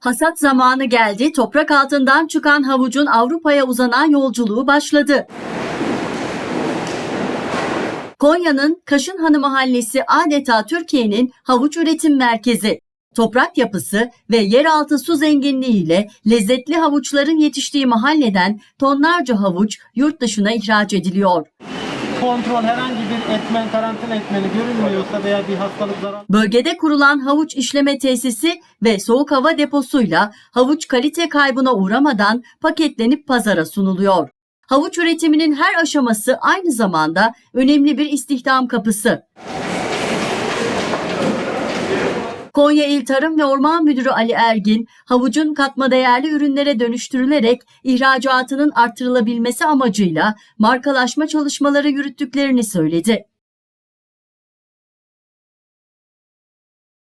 Hasat zamanı geldi, toprak altından çıkan havucun Avrupa'ya uzanan yolculuğu başladı. Konya'nın Kaşınhanı Mahallesi adeta Türkiye'nin havuç üretim merkezi. Toprak yapısı ve yeraltı su zenginliğiyle lezzetli havuçların yetiştiği mahalleden tonlarca havuç yurt dışına ihraç ediliyor. Kontrol herhangi bir etmen, karantina etmeni görünmüyorsa veya bir hastalık zarar Bölgede kurulan havuç işleme tesisi ve soğuk hava deposuyla havuç kalite kaybına uğramadan paketlenip pazara sunuluyor. Havuç üretiminin her aşaması aynı zamanda önemli bir istihdam kapısı. Konya İl Tarım ve Orman Müdürü Ali Ergin, havucun katma değerli ürünlere dönüştürülerek ihracatının artırılabilmesi amacıyla markalaşma çalışmaları yürüttüklerini söyledi.